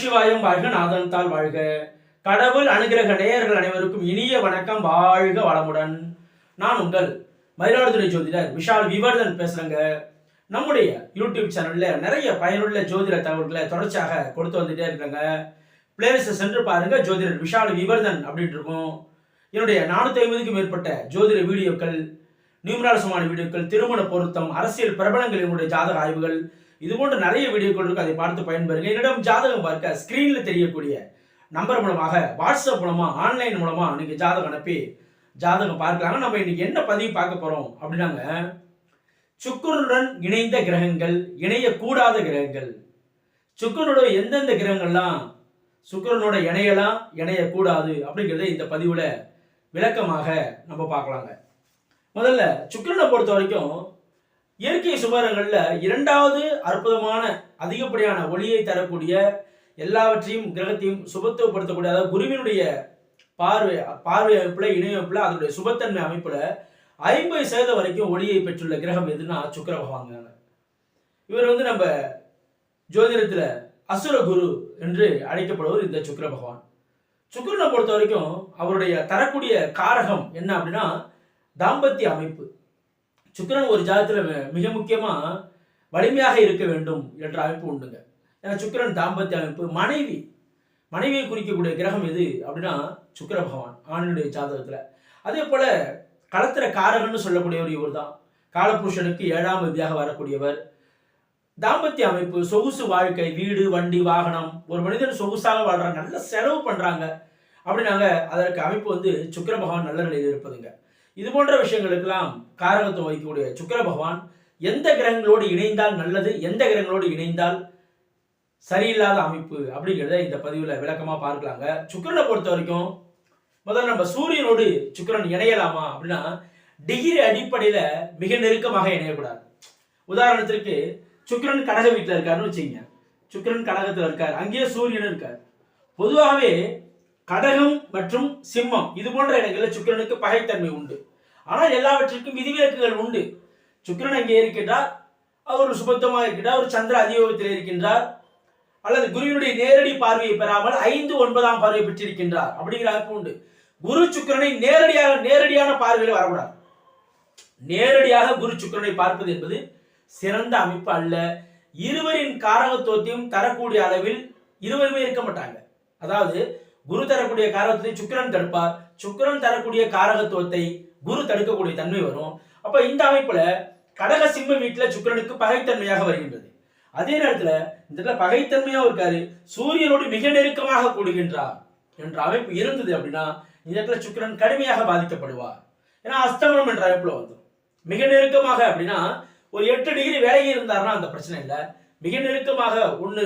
நமசிவாயம் வாழ்க நாதன்தால் வாழ்க. கடவுள் அனுகிரக நேயர்கள் அனைவருக்கும் இனிய வணக்கம். வாழ்க வளமுடன். நான் உங்கள் மயிலாடுதுறை ஜோதிடர் விஷால் விவர்தன் பேசுறேங்க. நம்முடைய யூடியூப் சேனல்ல நிறைய பயனுள்ள ஜோதிட தகவல்களை தொடர்ச்சியாக கொடுத்து வந்துட்டே இருக்காங்க. பிளேலிஸ்ட் சென்று பாருங்க ஜோதிடர் விஷால் விவர்தன் அப்படின்ட்டு இருக்கும். என்னுடைய நானூத்தி ஐம்பதுக்கும் மேற்பட்ட ஜோதிட வீடியோக்கள் நியூமராலசமான வீடியோக்கள் திருமண பொருத்தம் அரசியல் பிரபலங்களினுடைய ஜாதக ஆய்வுகள் இது போன்ற நிறைய வீடியோக்கள் இருக்கு அதை பார்த்து பயன்பெறுங்க என்னிடம் ஜாதகம் பார்க்க ஸ்கிரீன்ல தெரியக்கூடிய நம்பர் மூலமாக வாட்ஸ்அப் மூலமா ஆன்லைன் மூலமா நீங்க ஜாதகம் அனுப்பி ஜாதகம் பார்க்கலாங்க. நம்ம இன்னைக்கு என்ன பதிவு பார்க்க போறோம் அப்படின்னாங்க சுக்கரனுடன் இணைந்த கிரகங்கள் இணையக்கூடாத கிரகங்கள். சுக்கரனோட எந்தெந்த கிரகங்கள்லாம் சுக்கரனோட இணையலாம் இணையக்கூடாது அப்படிங்கிறத இந்த பதிவுல விளக்கமாக நம்ம பார்க்கலாங்க. முதல்ல சுக்கரனை பொறுத்த வரைக்கும் இயற்கை சுவரங்களில் இரண்டாவது அற்புதமான அதிகப்படியான ஒளியை தரக்கூடிய எல்லாவற்றையும் கிரகத்தையும் சுபத்துவப்படுத்தக்கூடிய அதாவது குருவினுடைய பார்வை பார்வை அமைப்பில் இணையமைப்பில் அதனுடைய சுபத்தன்மை அமைப்பில் ஐம்பது சதவீதம் வரைக்கும் ஒளியை பெற்றுள்ள கிரகம் எதுனா சுக்கர பகவான் இவர் வந்து நம்ம ஜோதிடத்தில் அசுர குரு என்று அழைக்கப்படுவர் இந்த சுக்கர பகவான். சுக்கிரனை பொறுத்த வரைக்கும் அவருடைய தரக்கூடிய காரகம் என்ன அப்படின்னா தாம்பத்திய அமைப்பு. சுக்கிரன் ஒரு ஜாதத்தில் மிக முக்கியமாக வலிமையாக இருக்க வேண்டும் என்ற அமைப்பு உண்டுங்க. ஏன்னா சுக்கிரன் தாம்பத்திய அமைப்பு மனைவி மனைவியை குறிக்கக்கூடிய கிரகம் எது அப்படின்னா சுக்கிர பகவான் ஆணினுடைய ஜாதகத்தில். அதே போல் களத்திர காரகன்னு சொல்லக்கூடியவர் இவர் தான். காலபுருஷனுக்கு ஏழாம் விதியாக வரக்கூடியவர். தாம்பத்திய அமைப்பு சொகுசு வாழ்க்கை வீடு வண்டி வாகனம். ஒரு மனிதன் சொகுசாக வாழ்றாங்க நல்ல செலவு பண்ணுறாங்க அப்படின்னாங்க அதற்கு அமைப்பு வந்து சுக்கிர பகவான் நல்ல நிலையில் இருப்பதுங்க. இது போன்ற விஷயங்களுக்கெல்லாம் காரகத்துவம் வகிக்கக்கூடிய சுக்கர பகவான் எந்த கிரகங்களோடு இணைந்தால் நல்லது எந்த கிரகங்களோடு இணைந்தால் சரியில்லாத அமைப்பு அப்படிங்கிறத இந்த பதிவில் விளக்கமாக பார்க்கலாங்க. சுக்கிரனை பொறுத்த வரைக்கும் முதல்ல நம்ம சூரியனோடு சுக்கிரன் இணையலாமா அப்படின்னா டிகிரி அடிப்படையில் மிக நெருக்கமாக இணையக்கூடாது. உதாரணத்திற்கு சுக்கிரன் கடக வீட்டில் இருக்காருன்னு வச்சுக்கோங்க. சுக்கிரன் கடகத்தில் இருக்கார். அங்கேயே சூரியன் இருக்கார். பொதுவாகவே கடகம் மற்றும் சிம்மம் இது போன்ற இடங்களில் சுக்கிரனுக்கு பகைத்தன்மை உண்டு. ஆனால் எல்லாவற்றிற்கும் விதிவிலக்குகள் உண்டு. சுக்கிரன் அங்கே இருக்கின்றார். அவர் சுபத்தமாக இருக்கின்றார். ஒரு சந்திர அதியோகத்தில் இருக்கின்றார். அல்லது குருவினுடைய நேரடி பார்வையை பெறாமல் ஐந்து ஒன்பதாம் பார்வை பெற்றிருக்கின்றார். அப்படிங்கிற அமைப்பு உண்டு. குரு சுக்கிரனை நேரடியாக நேரடியான பார்வையில் வரக்கூடாது. நேரடியாக குரு சுக்கிரனை பார்ப்பது என்பது சிறந்த அமைப்பு அல்ல. இருவரின் காரகத்துவத்தையும் தரக்கூடிய அளவில் இருவருமே இருக்க மாட்டாங்க. அதாவது குரு தரக்கூடிய காரகத்தை சுக்கிரன் தடுப்பார். சுக்கிரன் தரக்கூடிய காரகத்துவத்தை குரு தடுக்கக்கூடிய தன்மை வரும். அப்ப இந்த அமைப்புல கடக சிம்ம வீட்டுல சுக்கிரனுக்கு பகைத்தன்மையாக வருகின்றது. அதே நேரத்துல இந்த இடத்துல பகைத்தன்மையா இருக்காரு. சூரியனோடு மிக நெருக்கமாக கூடுகின்றார் என்ற அமைப்பு இருந்தது அப்படின்னா இந்த இடத்துல சுக்கிரன் கடுமையாக பாதிக்கப்படுவார். ஏன்னா அஸ்தமனம் என்ற அமைப்புல வந்துடும் மிக நெருக்கமாக அப்படின்னா ஒரு எட்டு டிகிரி விலகி இருந்தாருன்னா அந்த பிரச்சனை இல்லை. மிக நெருக்கமாக ஒன்று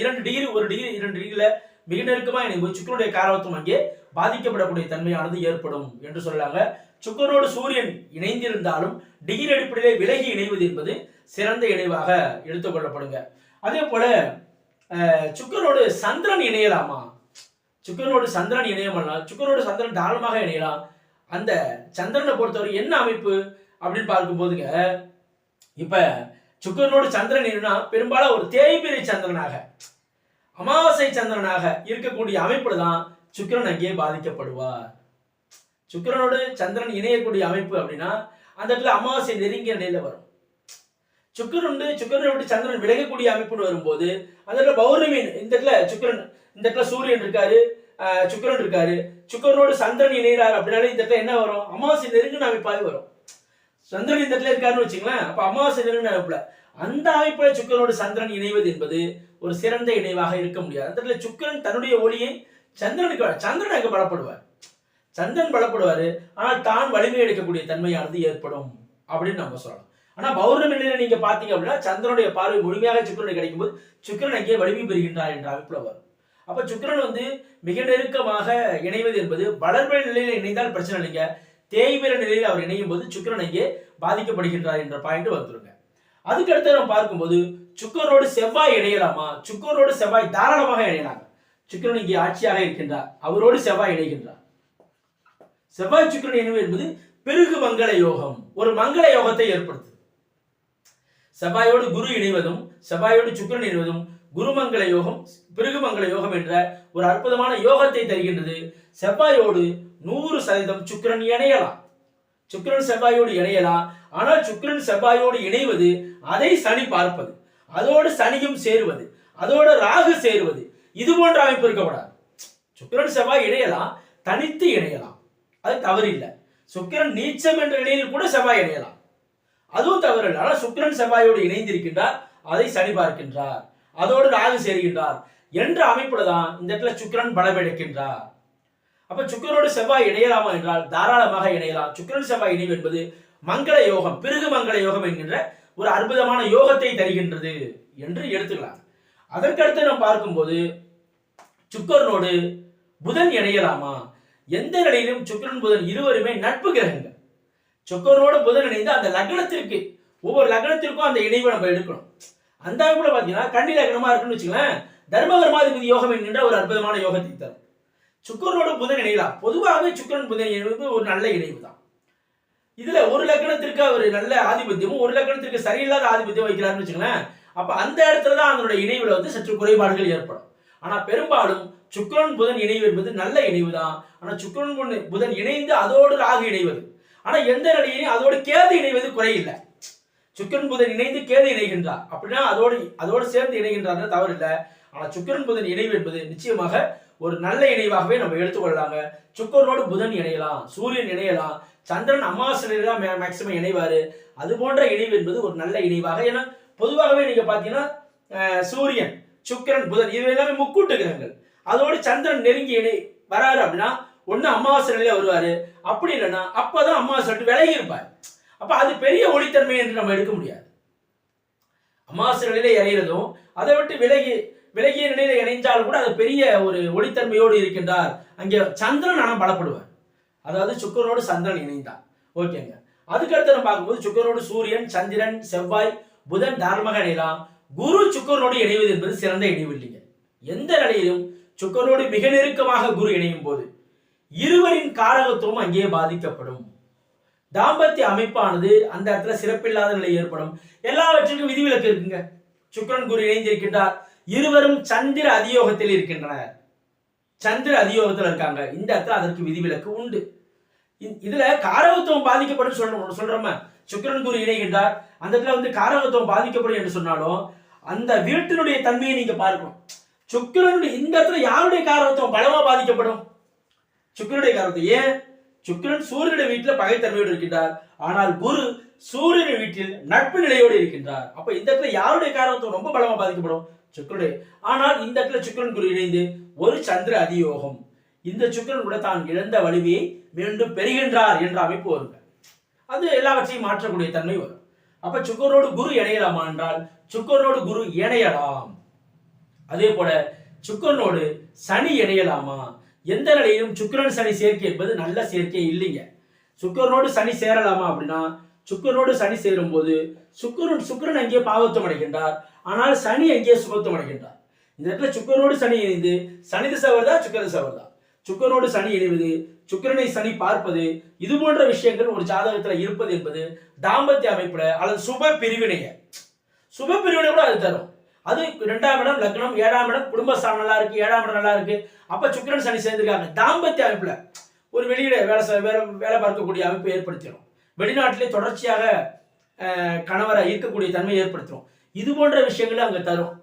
இரண்டு டிகிரி ஒரு டிகிரி இரண்டு டிகிரியில மிக நெருக்கமாக இணையும் சுக்கரனுடைய காரவத்துவம் அங்கே பாதிக்கப்படக்கூடிய தன்மையானது ஏற்படும் என்று சொல்லலாங்க சுக்கரனோடு சூரியன் இணைந்திருந்தாலும் டிகிரி அடிப்படையிலே விலகி இணைவது என்பது சிறந்த இணைவாக எடுத்துக்கொள்ளப்படுங்க அதே போல சுக்கரனோடு சந்திரன் இணையலாமா? சுக்கரனோடு சந்திரன் இணையமல்லாம் சுக்கரனோடு சந்திரன் தாராளமாக இணையலாம். அந்த சந்திரனை பொறுத்தவரை என்ன அமைப்பு அப்படின்னு பார்க்கும்போதுங்க இப்ப சுக்கரனோடு சந்திரன் இணைனா பெரும்பாலும் ஒரு தேய்பிரை சந்திரனாக அமாவாசை சந்திரனாக இருக்கக்கூடிய அமைப்புல தான் சுக்கிரன் அங்கே பாதிக்கப்படுவார். சுக்கிரனோடு சந்திரன் இணையக்கூடிய அமைப்பு அப்படின்னா அந்த இடத்துல அமாவாசை நெருங்கிய நிலையில வரும். சுக்கிரன் சுக்கரனை விட்டு சந்திரன் விலகக்கூடிய அமைப்புன்னு வரும்போது அந்த இடத்துல பௌர்ணமி இந்த இடத்துல சுக்கிரன் இந்த இடத்துல சூரியன் இருக்காரு சுக்கரன் சுக்கிரன் இருக்காரு. சுக்கரனோடு சந்திரன் இணைகிறார் அப்படின்னாலே இந்த இடத்துல என்ன வரும்? அமாவாசை நெருங்கின அமைப்பாக வரும். சந்திரன் இந்த இடத்துல இருக்காருன்னு வச்சுங்களேன் அப்ப அமாவாசை நெருங்கின அமைப்புல அந்த அமைப்புல சுக்கரனோடு சந்திரன் இணைவது என்பது ஒரு சிறந்த இணைவாக இருக்க முடியாது. அந்த இடத்துல சுக்கிரன் தன்னுடைய ஒளியை சந்திரனுக்கு சந்திரன் அங்கே பலப்படுவார். சந்திரன் பலப்படுவாரு. ஆனால் தான் வலிமை எடுக்கக்கூடிய தன்மையானது ஏற்படும் அப்படின்னு நம்ம சொல்லலாம். ஆனால் பௌர்ணமி நிலையில நீங்க பார்த்தீங்க அப்படின்னா சந்திரனுடைய பார்வை முழுமையாக சுக்கிரனுக்கு கிடைக்கும்போது சுக்கரன் அங்கே வலிமை பெறுகின்றார் என்ற அமைப்புல வரும். அப்போ சுக்கிரன் வந்து மிக நெருக்கமாக இணைவது என்பது வளர்மை நிலையில் இணைந்தால் பிரச்சனை இல்லைங்க. தேய்பிற நிலையில் அவர் இணையும் போது சுக்கரன் அங்கே பாதிக்கப்படுகின்றார் என்ற பாயிண்ட் வந்துருங்க அதுக்கு அடுத்து நம்ம பார்க்கும்போது சுக்கரோடு செவ்வாய் இணையலாமா? சுக்கரோடு செவ்வாய் தாராளமாக இணையலாம் சுக்கரன் இங்கே ஆட்சியாக இருக்கின்றார். அவரோடு செவ்வாய் இணைகின்றார். செவ்வாய் சுக்கிரன் இணைவு என்பது பெருகு மங்கள யோகம். ஒரு மங்கள யோகத்தை ஏற்படுத்துது. செவ்வாயோடு குரு இணைவதும் செவ்வாயோடு சுக்கிரன் இணைவதும் குருமங்கள யோகம் பிருகுமங்கள யோகம் என்ற ஒரு அற்புதமான யோகத்தை தருகின்றது. செவ்வாயோடு நூறு சதவீதம் சுக்கிரன் இணையலாம். சுக்கிரன் செவ்வாயோடு இணையலாம். ஆனால் சுக்கிரன் செவ்வாயோடு இணைவது அதை சனி பார்ப்பது. அதோடு சனியும் சேருவது. அதோடு ராகு சேருவது. இது போன்ற அமைப்பு இருக்கக்கூடாது. சுக்கிரன் செவ்வாய் இணையலாம். தனித்து இணையலாம். அது தவறில்லை. சுக்கிரன் நீச்சம் என்ற நிலையில் கூட செவ்வாய் இணையலாம். அதுவும் தவறு இல்லை ஆனால் சுக்கிரன் செவ்வாயோடு இணைந்திருக்கின்றார். அதை சனி பார்க்கின்றார். அதோடு ராகு சேருகின்றார். என்ற அமைப்புல தான் இந்த இடத்துல சுக்கிரன் பலவிழக்கின்றார் அப்ப சுக்கிரனோடு செவ்வாய் இணையலாமா என்றால் தாராளமாக இணையலாம். சுக்கிரன் செவ்வாய் இணைவு என்பது மங்கள யோகம் பிறகு மங்கள யோகம் என்கின்ற ஒரு அற்புதமான யோகத்தை தருகின்றது என்று எடுத்துக்கலாம். அதற்கடுத்து நாம் பார்க்கும்போது சுக்கரனோடு புதன் இணையலாமா? எந்த நிலையிலும் சுக்கிரன் புதன் இருவருமே நட்பு கிரகங்கள். சுக்கரனோடு புதன் இணைந்து அந்த லக்னத்திற்கு ஒவ்வொரு லக்னத்திற்கும் அந்த இணைவை நம்ம எடுக்கணும். அந்த அமைப்புல பாத்தீங்கன்னா கண்ணி லக்னமா இருக்குன்னு வச்சுங்களேன் தர்மகர்மாதிபதி யோகம் என்கின்ற ஒரு அற்புதமான யோகத்தை தரும். சுக்கரனோட புதன் இணையலாம் பொதுவாகவே சுக்கிரன் புதன் இணைவது ஒரு நல்ல இணைவு தான். இதுல ஒரு லக்னத்திற்கு அவர் நல்ல ஆதிபத்தியமும் ஒரு லக்னத்திற்கு சரியில்லாத ஆதிபத்தியம் வைக்கிறாருன்னு வச்சுங்களேன் அப்ப அந்த இடத்துல தான் அதனுடைய இணைவுல வந்து சற்று குறைபாடுகள் ஏற்படும். ஆனா பெரும்பாலும் சுக்கிரன் புதன் இணைவு என்பது நல்ல இணைவு தான். ஆனா சுக்கரன் புதன் இணைந்து அதோடு ராகு இணைவது. ஆனா எந்த நிலையிலையும் அதோடு கேது இணைவது குறையில்லை. சுக்கிரன் புதன் இணைந்து கேது இணைகின்றார். அப்படின்னா அதோடு அதோடு சேர்ந்து இணைகின்றார் தவறு இல்லை ஆனால் சுக்கிரன் புதன் இணைவு என்பது நிச்சயமாக ஒரு நல்ல இணைவாகவே நம்ம எடுத்துக்கொள்ளலாங்க. சுக்கரனோடு புதன் இணையலாம் சூரியன் இணையலாம் சந்திரன் அமாவாசை தான் மேக்சிமம் இணைவாரு. அது போன்ற இணைவு என்பது ஒரு நல்ல இணைவாக. ஏன்னா பொதுவாகவே நீங்க பாத்தீங்கன்னா சூரியன் சுக்கிரன் புதன் இவை எல்லாமே முக்கூட்டு கிரகங்கள். அதோடு சந்திரன் நெருங்கி இணை வராரு அப்படின்னா ஒண்ணு அமாவாசை நிலையில வருவாரு. அப்படி இல்லைன்னா அப்பதான் அமாவாசை விட்டு விலகி இருப்பார். அப்ப அது பெரிய ஒளித்தன்மை என்று நம்ம எடுக்க முடியாது. அமாவாசை நிலையில இறையிறதும் அதை விட்டு விலகி விலகிய நிலையில இணைஞ்சால் கூட அது பெரிய ஒரு ஒளித்தன்மையோடு இருக்கின்றார். அங்கே சந்திரன் ஆனால் பலப்படுவார். அதாவது சுக்கரனோடு சந்திரன் இணைந்தார். ஓகேங்க. அதுக்கடுத்து நம்ம பார்க்கும்போது சுக்கரனோடு சூரியன் சந்திரன் செவ்வாய் புதன் தாராளமாக இணையலாம். குரு சுக்கரனோடு இணைவது என்பது சிறந்த இணைவு இல்லைங்க எந்த நிலையிலும் சுக்கரனோடு மிக நெருக்கமாக குரு இணையும் போது இருவரின் காரகத்துவம் அங்கே பாதிக்கப்படும். தாம்பத்திய அமைப்பானது அந்த இடத்துல சிறப்பில்லாத நிலை ஏற்படும். எல்லாவற்றிற்கும் விதிவிலக்கு இருக்குங்க. சுக்கிரன் குரு இணைந்திருக்கின்றார். இருவரும் சந்திர அதியோகத்தில் இருக்கின்றனர். சந்திர அதியோகத்தில் இருக்காங்க. இந்த இடத்துல அதற்கு விதிவிலக்கு உண்டு. இதுல காரகத்துவம் பாதிக்கப்படும் சொல்றோம் சொல்றோம? சுக்கிரன் குரு இணைகின்றார். அந்த இடத்துல வந்து காரகத்துவம் பாதிக்கப்படும் என்று சொன்னாலும் அந்த வீட்டினுடைய தன்மையை நீங்க பார்க்கணும். சுக்கிரனுடைய இந்த இடத்துல யாருடைய காரகத்துவம் பலமா பாதிக்கப்படும்? சுக்கரனுடைய காரணத்தை ஏன்? சுக்கிரன் சூரியனுடைய வீட்டில் பகைத்தன்மையோடு இருக்கின்றார். ஆனால் குரு சூரியனுடைய வீட்டில் நட்பு நிலையோடு இருக்கின்றார். அப்ப இந்த இடத்துல யாருடைய காரணத்துவம் ரொம்ப பலமா பாதிக்கப்படும்? சுக்கரனுடைய ஆனால் இந்த இடத்துல சுக்கிரன் குரு இணைந்து ஒரு சந்திர அதியோகம். இந்த சுக்கரன் கூட தான் இழந்த வலிமையை மீண்டும் பெறுகின்றார் என்ற அமைப்பு வருங்க. அது எல்லாவற்றையும் மாற்றக்கூடிய தன்மை வரும். அப்ப சுக்கரோடு குரு இணையலாமா என்றால் சுக்கரனோடு குரு இணையலாம். அதே போல சுக்கரனோடு சனி இணையலாமா? எந்த நிலையிலும் சுக்கிரன் சனி சேர்க்கை என்பது நல்ல சேர்க்கை இல்லைங்க. சுக்கரனோடு சனி சேரலாமா அப்படின்னா சுக்கரனோடு சனி சேரும் போது சுக்கரன் சுக்கிரன் அங்கே பாவத்தம் அடைகின்றார். ஆனால் சனி அங்கே சுபத்துவம் அடைகின்றார். இந்த இடத்துல சுக்கரனோடு சனி இணைந்து சனி திசை வருதா சுக்கிர திசை வருதா? சனி இணைவது சுக்கிரனை சனி பார்ப்பது இது போன்ற விஷயங்கள் ஒரு ஜாதகத்தில் இருப்பது என்பது தாம்பத்திய அமைப்புல அல்லது சுப பிரிவினைய. சுப பிரிவினை கூட அது தரும். அது ரெண்டாம் இடம் லக்னம் ஏழாம் இடம் குடும்பஸ்தானம் நல்லா இருக்கு ஏழாம் இடம் நல்லா இருக்கு. அப்ப சுக்கிரன் சனி சேர்ந்திருக்காங்க. தாம்பத்திய அமைப்புல ஒரு வெளியில வேலை வேலை வேலை பார்க்கக்கூடிய அமைப்பு ஏற்படுத்திடும். வெளிநாட்டிலே தொடர்ச்சியாக கணவரை ஈர்க்கக்கூடிய தன்மை ஏற்படுத்தும் இது போன்ற விஷயங்களை அங்கே தரும்.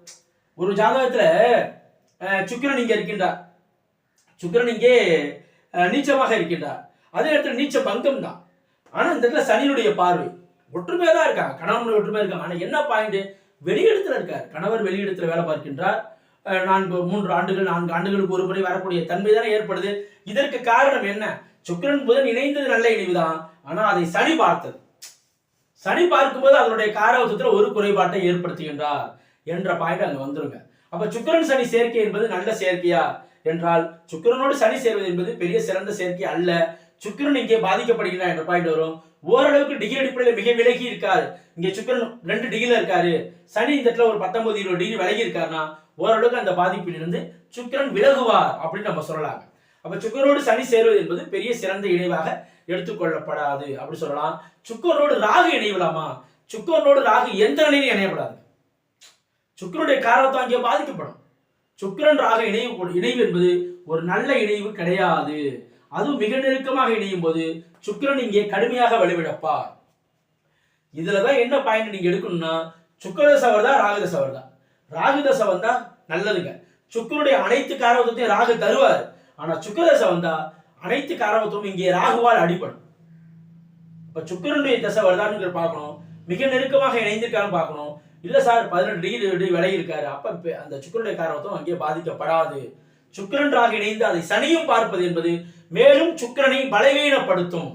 ஒரு ஜாதகத்தில் சுக்கிரன் இங்கே இருக்கின்றார். சுக்கிரன் இங்கே நீச்சமாக இருக்கின்றார். அதே இடத்துல நீச்ச பங்கம் தான். ஆனால் இந்த இடத்துல சனியினுடைய பார்வை ஒற்றுமையாக தான் இருக்காங்க. கணவன் ஒற்றுமையாக இருக்காங்க. ஆனால் என்ன பாயிண்ட் வெளியிடத்தில் இருக்கார். கணவர் வெளியிடத்தில் வேலை பார்க்கின்றார். நான்கு மூன்று ஆண்டுகள் நான்கு ஆண்டுகளுக்கு ஒரு முறை வரக்கூடிய தன்மை தானே ஏற்படுது. இதற்கு காரணம் என்ன? சுக்கிரன் புதன் இணைந்தது நல்ல இணைவு தான். ஆனா அதை சனி பார்த்தது. சனி பார்க்கும்போது அதனுடைய காரவசத்தில் ஒரு குறைபாட்டை ஏற்படுத்துகின்றார் என்ற பாயிண்ட் அங்க வந்துருங்க. அப்ப சுக்கிரன் சனி சேர்க்கை என்பது நல்ல சேர்க்கையா? என்றால் சுக்கிரனோடு சனி சேர்வது என்பது பெரிய சிறந்த சேர்க்கை அல்ல. சுக்கிரன் இங்கே பாதிக்கப்படுகிறார் என்ற பாயிண்ட் வரும். ஓரளவுக்கு டிகிரி அடிப்படையில் மிக விலகி இருக்காரு. இங்கே சுக்கிரன் ரெண்டு டிகிரில இருக்காரு. சனி இந்த இடத்துல ஒரு பத்தொன்பது இருபது டிகிரி விலகி இருக்காருன்னா ஓரளவுக்கு அந்த பாதிப்பிலிருந்து சுக்கிரன் விலகுவார் அப்படின்னு நம்ம சொல்லலாம் அப்ப சுக்கரோடு சனி சேருவது என்பது பெரிய சிறந்த இணைவாக எடுத்துக்கொள்ளப்படாது. அப்படி சொல்லலாம். சுக்கரோடு ராகு இணையலாமா? சுக்கரனோடு ராகு எந்த நிலையிலும் இணையப்படாது. சுக்கரனுடைய காரணத்தை அங்கே பாதிக்கப்படும். சுக்கரன் ராக இணைவு இணைவு என்பது ஒரு நல்ல இணைவு கிடையாது. அதுவும் மிக நெருக்கமாக இணையும் போது சுக்கரன் இங்கே கடுமையாக வலுவிழப்பார். இதுலதான் என்ன பாயிண்ட் நீங்க எடுக்கணும்னா சுக்கரதசவர் தான் ராகுதசவர் தான். ராகுதசை தான் நல்லதுங்க. சுக்கரனுடைய அனைத்து காரகத்தையும் ராகு தருவார். ஆனா சுக்கிரதசை வந்தா அனைத்து காரகத்துவம் இங்கே ராகுவால் அடிபடும். இப்ப சுக்கரனுடைய தசை வருதான்னு பார்க்கணும். மிக நெருக்கமாக இணைந்திருக்கான்னு பார்க்கணும். இல்ல சார் பதினெட்டு டிகிரி விலகி இருக்காரு. அப்ப அந்த சுக்கிரனுடைய காரணத்தும் அங்கே பாதிக்கப்படாது. சுக்கிரன் ராகு இணைந்து அதை சனியும் பார்ப்பது என்பது மேலும் சுக்கிரனை பலவீனப்படுத்தும்.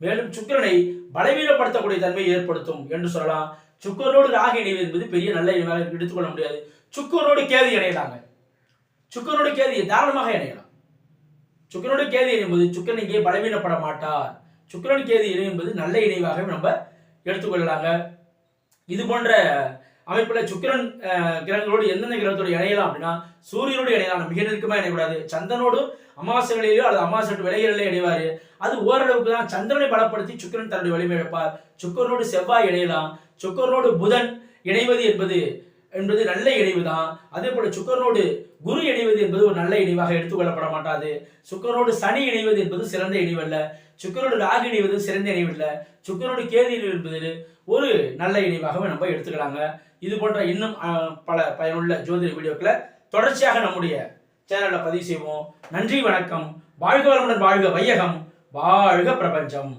மேலும் சுக்கிரனை பலவீனப்படுத்தக்கூடிய தன்மையை ஏற்படுத்தும் என்று சொல்லலாம். சுக்கரனோடு ராகு இணைவு என்பது பெரிய நல்ல இணைவாக எடுத்துக்கொள்ள முடியாது. சுக்கரனோடு கேது இணையலாங்க. சுக்கரனோடு கேதியை தாராளமாக இணையலாம். சுக்கரனோடு கேதி இணையும்போது சுக்கரன் இங்கே பலவீனப்பட மாட்டார் சுக்கிரன் கேதி இணை என்பது நல்ல இணைவாக நம்ம எடுத்துக்கொள்ளலாங்க. இது போன்ற அமைப்பில் சுக்கிரன் கிரகங்களோடு எந்தெந்த கிரகத்தோடு இணையலாம் அப்படின்னா சூரியனோடு இணையலாம். மிக நெருக்கமாக இணையக்கூடாது. சந்திரனோடு அமாவாசைகளிலேயோ அல்லது அமாவாசை விலைகளிலே இணைவார். அது ஓரளவுக்கு தான் சந்திரனை பலப்படுத்தி சுக்கிரன் தன்னுடைய வலிமை இழப்பார் சுக்கரனோடு செவ்வாய் இணையலாம். சுக்கரனோடு புதன் இணைவது என்பது என்பது நல்ல இணைவு தான் அதே போல சுக்கரனோடு குரு இணைவது என்பது ஒரு நல்ல இணைவாக எடுத்துக்கொள்ளப்பட மாட்டாது சுக்கரனோடு சனி இணைவது என்பது சிறந்த இணைவல்ல. சுக்கரோடு ராகு இணைவது சிறந்த இணைவல்ல. சுக்கரோடு கேது இணைவு என்பது ஒரு நல்ல இணைவாகவே நம்ம எடுத்துக்கலாங்க. இது போன்ற இன்னும் பல பயனுள்ள ஜோதிட வீடியோக்களை தொடர்ச்சியாக நம்முடைய சேனல்ல பதிவு செய்வோம். நன்றி வணக்கம். வாழ்க வளமுடன் வாழ்க வையகம். வாழ்க பிரபஞ்சம்.